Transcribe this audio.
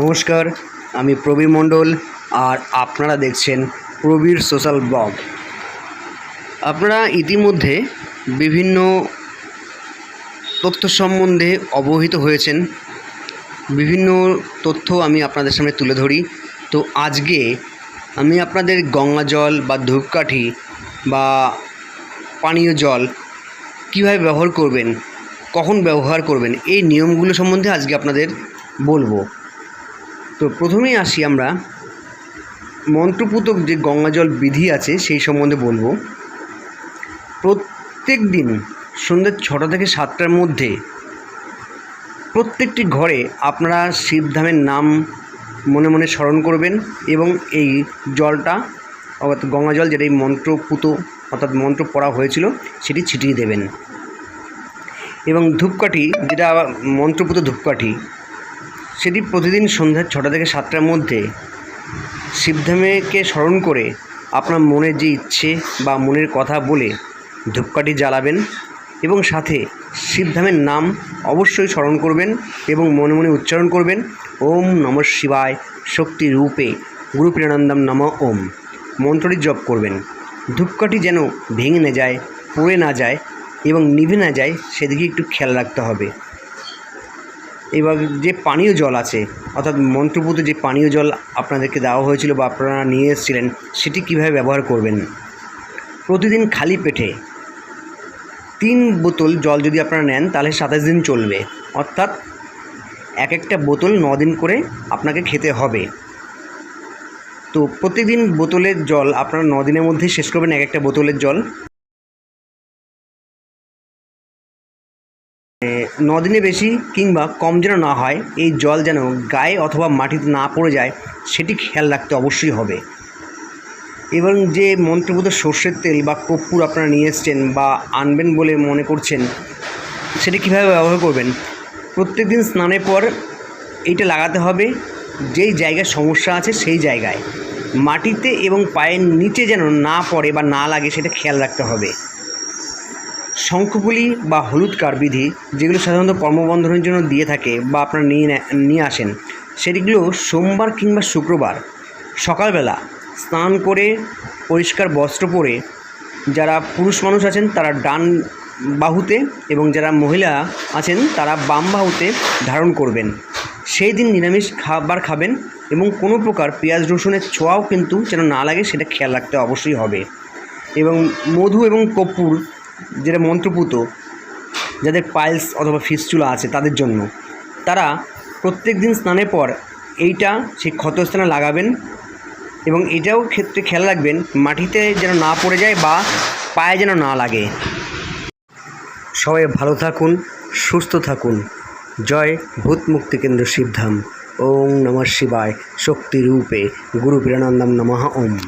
নমস্কার, আমি প্রবীর মণ্ডল আর আপনারা দেখছেন প্রবীর সোশ্যাল ব্লগ। আপনারা ইতিমধ্যে বিভিন্ন তথ্য সম্বন্ধে অবহিত হয়েছেন। বিভিন্ন তথ্য আমি আপনাদের সামনে তুলে ধরি। তো আজকে আমি আপনাদের গঙ্গা জল বা ধূপকাঠি বা পানীয় জল কীভাবে ব্যবহার করবেন, কখন ব্যবহার করবেন, এই নিয়মগুলো সম্বন্ধে আজকে আপনাদের বলব। তো প্রথমেই আসি আমরা। মন্ত্রপুতক যে গঙ্গাজল বিধি আছে, সেই সম্বন্ধে বলব। প্রত্যেক দিন সন্ধ্যে ছটা থেকে সাতটার মধ্যে প্রত্যেকটি ঘরে আপনারা শিবধামের নাম মনে মনে স্মরণ করবেন এবং এই জলটা, অর্থাৎ গঙ্গা জল যেটা এই মন্ত্রপুত, অর্থাৎ মন্ত্র পড়া হয়েছিল, সেটি ছিটিয়ে দেবেন। এবং ধূপকাঠি, যেটা মন্ত্রপুত ধূপকাঠি সেটি প্রতিদিন সন্ধ্যা ছটা থেকে সাতটার মধ্যে শিবধামেকে স্মরণ করে আপনার মনের যে ইচ্ছে বা মনের কথা বলে ধূপকাঠি জ্বালাবেন এবং সাথে শিবধামের নাম অবশ্যই স্মরণ করবেন এবং মনে মনে উচ্চারণ করবেন। ওম নম শিবায় শক্তি রূপে গুরু প্রেরণান্দম নম ওম। মন্ত্রটি জপ করবেন। ধূপকাঠি যেন ভেঙে না যায়, পড়ে না যায় এবং নিভে না যায়, সেদিকে একটু খেয়াল রাখতে হবে। এবার যে পানীয় জল আছে, অর্থাৎ মন্ত্রপুত যে পানীয় জল আপনাদেরকে দেওয়া হয়েছিল বা আপনারা নিয়ে এসেছিলেন, সেটি কীভাবে ব্যবহার করবেন? প্রতিদিন খালি পেটে তিন বোতল জল যদি আপনারা নেন, তাহলে সাতাশ দিন চলবে। অর্থাৎ এক একটা বোতল ন দিন করে আপনাকে খেতে হবে। তো প্রতিদিন বোতলের জল আপনারা ন দিনের মধ্যে শেষ করবেন, এক একটা বোতলের জল। দিনে বেশি কিংবা কম যেন না হয়, এই জল যেন গায়ে অথবা মাটিতে না পড়ে যায়, সেটি খেয়াল রাখতে অবশ্যই হবে। এবং যে মন্ত্রপুত সর্ষের তেল বা কর্পূর আপনারা নিয়ে এসছেন বা আনবেন বলে মনে করছেন, সেটি কীভাবে ব্যবহার করবেন? প্রত্যেক দিন স্নানের পর এইটা লাগাতে হবে, যেই জায়গায় সমস্যা আছে সেই জায়গায়। মাটিতে এবং পায়ের নিচে যেন না পড়ে বা না লাগে, সেটা খেয়াল রাখতে হবে। শঙ্খপুলি বা হলুদ কার বিধি যেগুলো সাধারণত কর্মবন্ধনের জন্য দিয়ে থাকে বা আপনারা নিয়ে নিয়ে আসেন, সেটিগুলো সোমবার কিংবা শুক্রবার সকালবেলা স্নান করে পরিষ্কার বস্ত্র পরে যারা পুরুষ মানুষ আছেন তারা ডান বাহুতে এবং যারা মহিলা আছেন তারা বাম বাহুতে ধারণ করবেন। সেই দিন নিরামিষ খাবার খাবেন এবং কোনো প্রকার পেঁয়াজ রসুনের ছোঁয়াও কিন্তু যেন না লাগে সেটা খেয়াল রাখতে অবশ্যই হবে। এবং মধু এবং কর্পূর যেটা মন্ত্রপুত, যাদের পাইলস অথবা ফিস্চুলা আছে তাদের জন্য। তারা প্রত্যেক দিন স্নানের পর এইটা সেই ক্ষতস্থানে লাগাবেন এবং এটাও ক্ষেত্রে খেয়াল রাখবেন, মাটিতে যেন না পড়ে যায় বা পায়ে যেন না লাগে। সবাই ভালো থাকুন, সুস্থ থাকুন। জয় ভূত মুক্তি কেন্দ্র শিবধাম। ওম নমঃ শিবায়, শক্তি রূপে, গুরু প্রেরণান্দম নমঃ ওম।